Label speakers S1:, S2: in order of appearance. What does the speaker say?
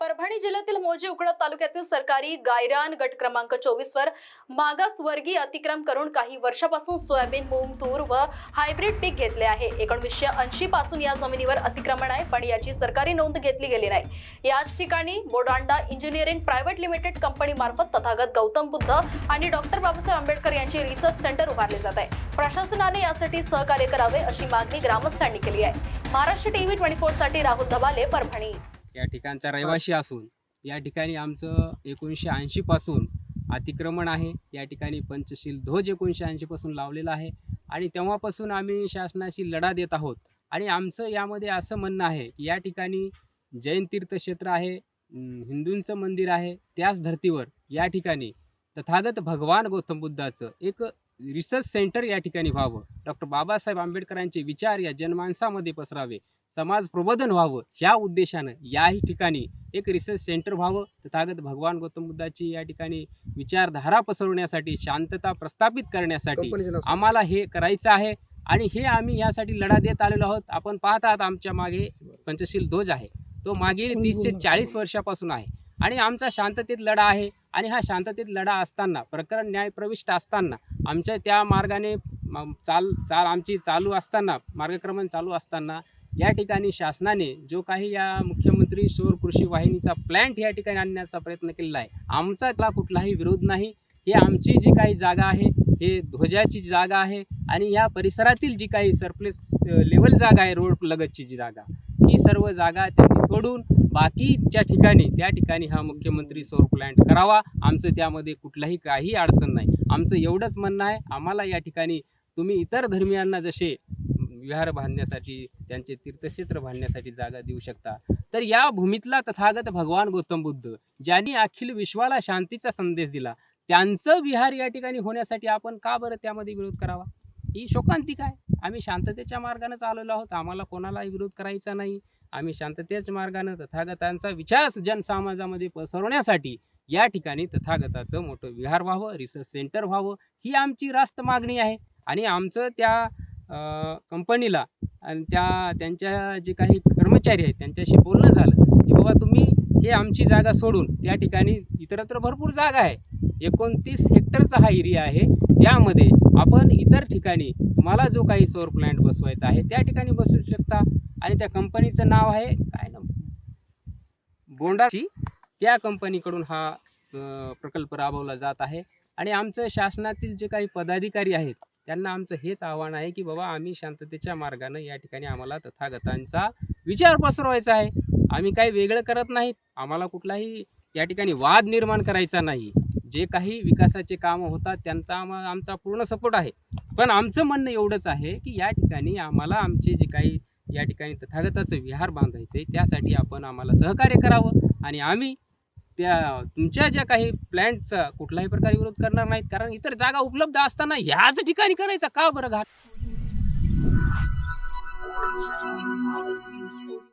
S1: परभणी जिल्ह्यातील मोजे उकडा तालुक्यातील सरकारी गायरान गट क्रमांक चोवीस वर मागासवर्गीय अतिक्रम करून काही वर्षापासून सोयाबीन मूंग तूर व हायब्रिड पीक घेतले आहे. एकोणवीसशे ऐंशी पासून या जमिनीवर अतिक्रमण आहे पण याची सरकारी नोंद घेतली गेली नाही. याच ठिकाणी Bodanda engineering private limited company मार्फत तथागत गौतम बुद्ध आणि डॉक्टर बाबासाहेब आंबेडकर यांचे रिसर्च सेंटर उभारले जात आहे. प्रशासनाने यासाठी सहकार्य करावे अशी मागणी ग्रामस्थांनी केली आहे. महाराष्ट्र टीव्ही ट्वेंटी फोरसाठी राहुल धबाले परभणी.
S2: या ठिकाणचा रहिवासी असून या ठिकाणी आमचं एकोणीसशे ऐंशीपासून अतिक्रमण आहे. या ठिकाणी पंचशील ध्वज एकोणीसशे ऐंशीपासून लावलेला आहे आणि तेव्हापासून आम्ही शासनाशी लढा देत आहोत. आणि आमचं यामध्ये असं म्हणणं आहे की या ठिकाणी जैन तीर्थक्षेत्र आहे हिंदूंचं मंदिर आहे त्याच धर्तीवर या ठिकाणी तथागत भगवान गौतम बुद्धाचं एक रिसर्च सेंटर या ठिकाणी व्हावं. डॉक्टर बाबासाहेब आंबेडकरांचे विचार या जनमानसामध्ये पसरावे. समाज प्रबोधन व्हावं ह्या उद्देशानं याही ठिकाणी एक रिसर्च सेंटर व्हावं. तथागत भगवान गौतम बुद्धाची या ठिकाणी विचारधारा पसरवण्यासाठी शांतता प्रस्थापित करण्यासाठी आम्हाला हे करायचं आहे आणि हे आम्ही यासाठी लढा देत आलेलो आहोत. आपण पाहत आहात आमच्या मागे पंचशील ध्वज आहे. तो मागील तीस ते चाळीस वर्षापासून आहे. आणि आमचा शांततेत लढा आहे आणि हा शांततेत लढा असताना प्रकरण न्यायप्रविष्ट असताना आमच्या त्या मार्गाने चाल चाल आमची चालू असताना मार्गक्रमण चालू असताना या ठिकाणी शासनाने जो काही या मुख्यमंत्री सौर कृषी वाहिनीचा प्लॅन्ट या ठिकाणी आणण्याचा प्रयत्न केलेला आहे आमचा त्याला कुठलाही विरोध नाही. हे आमची जी काही जागा आहे हे ध्वजाची जागा आहे आणि या परिसरातील जी काही सरप्लेस लेवल जागा आहे रोड लगतची जी जागा ही सर्व जागा त्यांनी सोडून बाकीच्या ठिकाणी त्या ठिकाणी हा मुख्यमंत्री सौर प्लॅन्ट करावा. आमचं त्यामध्ये कुठलाही काही अडचण नाही. आमचं एवढंच म्हणणं आहे आम्हाला या ठिकाणी तुम्ही इतर धर्मियांना जसे विहार बांधण्यासाठी त्यांचे तीर्थक्षेत्र बांधण्यासाठी जागा देऊ शकता. तर या भूमीतला तथागत भगवान गौतम बुद्ध ज्यांनी अखिल विश्वाला शांतीचा संदेश दिला त्यांचं विहार या ठिकाणी होण्यासाठी आपण का बरं त्यामध्ये विरोध करावा? ही शोकांतिक आहे आम्ही शांततेच्या मार्गाने चालवलो आहोत आम्हाला कोणालाही विरोध करायचा नाही. आम्ही शांततेच्या मार्गानं तथागतांचा विचार जनसमाजामध्ये पसरवण्यासाठी या ठिकाणी तथागताचं मोठं विहार व्हावं रिसर्च सेंटर व्हावं ही आमची रास्त मागणी आहे. आणि आमचं त्या कंपनीला आणि त्या त्यांच्या जे काही कर्मचारी आहेत त्यांच्याशी बोलणं झालं की बाबा तुम्ही हे आमची जागा सोडून त्या ठिकाणी इतरत्र भरपूर जागा आहे. एकोणतीस हेक्टरचा हा एरिया आहे. त्यामध्ये आपण इतर ठिकाणी तुम्हाला जो काही सौर प्लॅन्ट बसवायचा आहे त्या ठिकाणी बसवू शकता. आणि त्या कंपनीचं नाव आहे काय ना बोंडाची. त्या कंपनीकडून हा प्रकल्प राबवला जात आहे. आणि आमचं शासनातील जे काही पदाधिकारी आहेत त्यांना आमचं हेच आव्हान आहे की बाबा आम्ही शांततेच्या मार्गानं या ठिकाणी आम्हाला तथागतांचा विचार पसरवायचा आहे. आम्ही काही वेगळं करत नाहीत. आम्हाला कुठलाही या ठिकाणी वाद निर्माण करायचा नाही. जे काही विकासाचे कामं होतात त्यांचा आम्हा आमचा पूर्ण सपोर्ट आहे. पण आमचं म्हणणं एवढंच आहे की या ठिकाणी आम्हाला आमचे जे काही या ठिकाणी तथागताचं विहार बांधायचं आहे त्यासाठी आपण आम्हाला सहकार्य करावं आणि आम्ही त्या तुमच्या ज्या काही प्लॅन्टचा कुठलाही प्रकारे विरोध करणार नाहीत कारण इतर जागा उपलब्ध असताना ह्याच ठिकाणी करायचा का बरं घाट